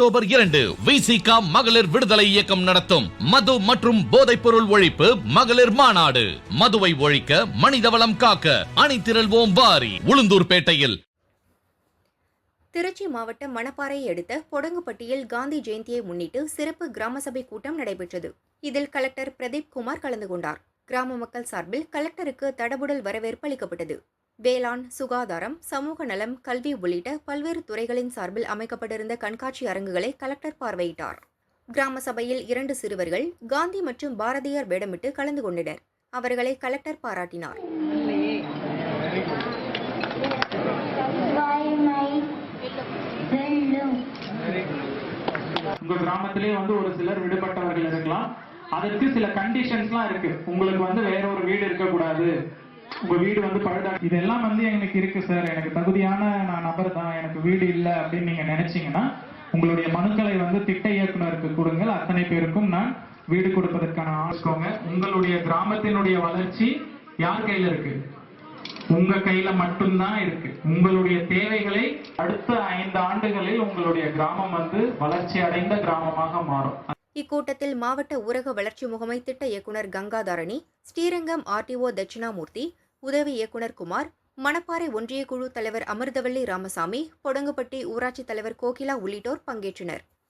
October இரண்டு விசிகா மகளிர் விடுதலை இயக்கம் நடத்தும். மது மற்றும் போதைப் பொருள் ஒழிப்பு மகளிர் மாநாடு. மதுவை ஒழிக்க மனிதவளம் காக்க அணிதிரள்வோம் வாரி உளுந்தூர்பேட்டையில். திருச்சி மாவட்டம் மணப்பாறையை அடுத்த பொடங்குப்பட்டியில் காந்தி ஜெயந்தியை முன்னிட்டு சிறப்பு கிராம சபை கூட்டம் நடைபெற்றது. இதில் கலெக்டர் பிரதீப் குமார் கலந்து கொண்டார். கிராம மக்கள் சார்பில் கலெக்டருக்கு தடபுடல் வரவேற்பு அளிக்கப்பட்டது. வேளாண் சுகாதாரம் சமூக நலம் கல்வி உள்ளிட்ட பல்வேறு துறைகளின் சார்பில் அமைக்கப்பட்டிருந்த கண்காட்சி அரங்குகளை கலெக்டர் பார்வையிட்டார். கிராம சபையில் இரண்டு சிறுவர்கள் காந்தி மற்றும் பாரதியார் வேடமிட்டு கலந்து கொண்டனர். அவர்களை கலெக்டர் பாராட்டினார். வாய்மை உங்க கிராமத்திலே வந்து ஒரு சிலர் விடுபட்டவர்கள் இருக்கலாம். அதற்கு சில கண்டிஷன்ஸ்லாம் இருக்கு. உங்களுக்கு வந்து வேற ஒரு வீடு இருக்கக்கூடாது. உங்க வீடு வந்து பழுதா இதெல்லாம் வந்து எனக்கு இருக்கு சார் எனக்கு தகுதியான நான் நபர் தான். எனக்கு வீடு இல்லை அப்படின்னு நீங்க நினைச்சீங்கன்னா உங்களுடைய மனுக்களை வந்து திட்ட இயக்குனருக்கு கொடுங்கள். அத்தனை பேருக்கும் நான் வீடு கொடுப்பதற்கான ஆசிக்கோங்க உங்களுடைய கிராமத்தினுடைய வளர்ச்சி யார் கையில இருக்கு? உங்க கையில மட்டும்தான் இருக்கு. உங்களுடைய தேவைகளை அடுத்த ஐந்து ஆண்டுகளில் உங்களுடைய கிராமம் வந்து வளர்ச்சி அடைந்த கிராமமாக மாறும். இக்கூட்டத்தில் மாவட்ட ஊரக வளர்ச்சி முகமை திட்ட இயக்குனர் கங்காதாரணி ஸ்ரீரங்கம் ஆர்டிஓ தட்சிணாமூர்த்தி உதவி இயக்குனர் குமார் மணப்பாறை ஒன்றிய குழு தலைவர் அமிர்தவள்ளி ராமசாமி பொடங்குப்பட்டி ஊராட்சி தலைவர் கோகிலா உள்ளிட்டோர் பங்கேற்றனர்.